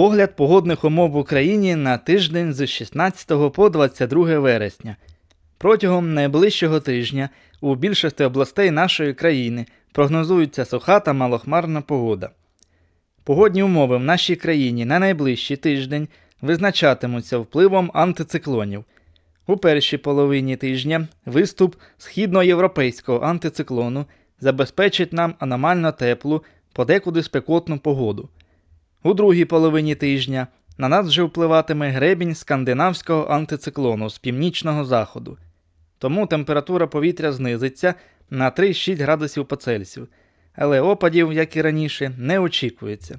Огляд погодних умов в Україні на тиждень з 16 по 22 вересня. Протягом найближчого тижня у більшості областей нашої країни прогнозується суха та малохмарна погода. Погодні умови в нашій країні на найближчий тиждень визначатимуться впливом антициклонів. У першій половині тижня виступ східноєвропейського антициклону забезпечить нам аномально теплу, подекуди спекотну погоду. У другій половині тижня на нас вже впливатиме гребінь скандинавського антициклону з північного заходу. Тому температура повітря знизиться на 3-6 градусів по Цельсію, але опадів, як і раніше, не очікується.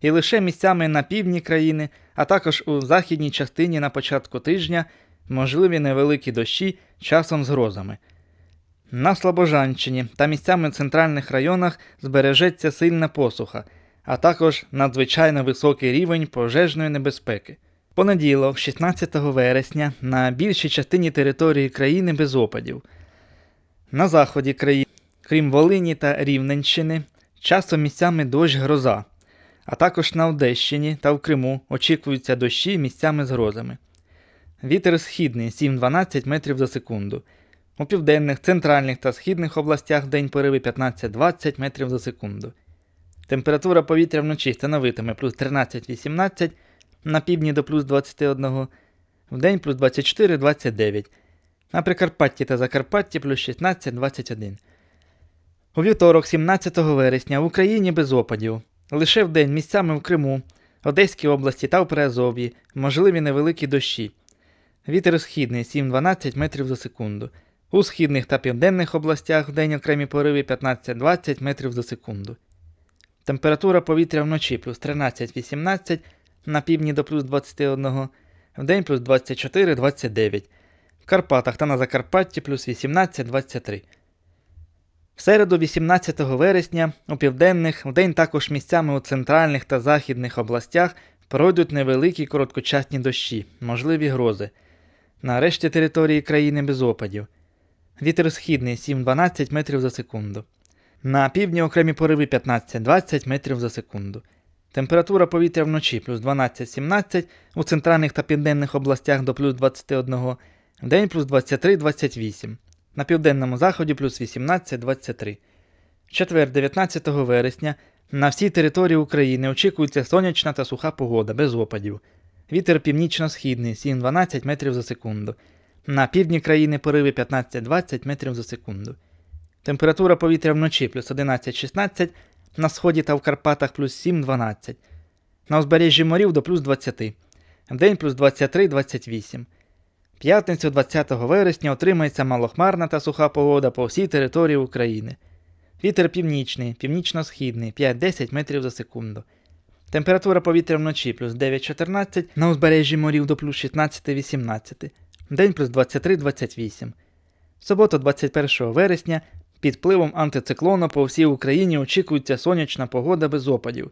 І лише місцями на півдні країни, а також у західній частині на початку тижня можливі невеликі дощі часом з грозами. На Слобожанщині та місцями в центральних районах збережеться сильна посуха, а також надзвичайно високий рівень пожежної небезпеки. Понеділок, 16 вересня, на більшій частині території країни без опадів. На заході країни, крім Волині та Рівненщини, часом місцями дощ гроза, а також на Одещині та в Криму очікуються дощі місцями з грозами. Вітер східний 7-12 метрів за секунду. У південних, центральних та східних областях день пориви 15-20 метрів за секунду. Температура повітря вночі становитиме плюс 13-18, на півдні до плюс 21, вдень плюс 24-29, на Прикарпатті та Закарпатті плюс 16-21. У вівторок, 17 вересня, в Україні без опадів. Лише вдень місцями в Криму, Одеській області та в Приазов'ї можливі невеликі дощі. Вітер східний 7-12 метрів за секунду. У східних та південних областях вдень окремі пориви 15-20 метрів за секунду. Температура повітря вночі плюс 13-18, на півдні до плюс 21, вдень плюс 24-29, в Карпатах та на Закарпатті плюс 18-23. В середу 18 вересня у південних, вдень також місцями у центральних та західних областях пройдуть невеликі короткочасні дощі, можливі грози. На решті території країни без опадів. Вітер східний 7-12 метрів за секунду. На півдні окремі пориви 15-20 метрів за секунду. Температура повітря вночі плюс 12-17, у центральних та південних областях до плюс 21, вдень плюс 23-28, на південному заході плюс 18-23. Четвер, 19 вересня, на всій території України очікується сонячна та суха погода без опадів. Вітер північно-східний 7-12 метрів за секунду. На півдні країни пориви 15-20 метрів за секунду. Температура повітря вночі плюс 11-16, на сході та в Карпатах плюс 7-12, на узбережжі морів до плюс 20, вдень плюс 23-28. П'ятницю 20 вересня отримається малохмарна та суха погода по всій території України. Вітер північний, північно-східний 5-10 метрів за секунду. Температура повітря вночі плюс 9-14, на узбережжі морів до плюс 16-18, вдень плюс 23-28. В суботу 21 вересня під впливом антициклону по всій Україні очікується сонячна погода без опадів.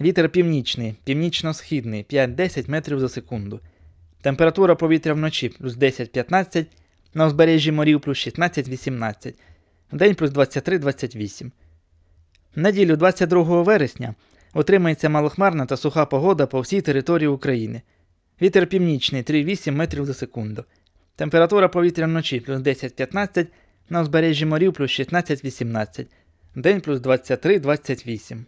Вітер північний, північно-східний 5-10 метрів за секунду. Температура повітря вночі плюс 10-15, на узбережжі морів плюс 16-18, вдень плюс 23-28. В неділю 22 вересня отримається малохмарна та суха погода по всій території України. Вітер північний 3,8 метрів за секунду. Температура повітря вночі плюс 10-15, на узбережжі морів плюс 16-18, день плюс 23-28.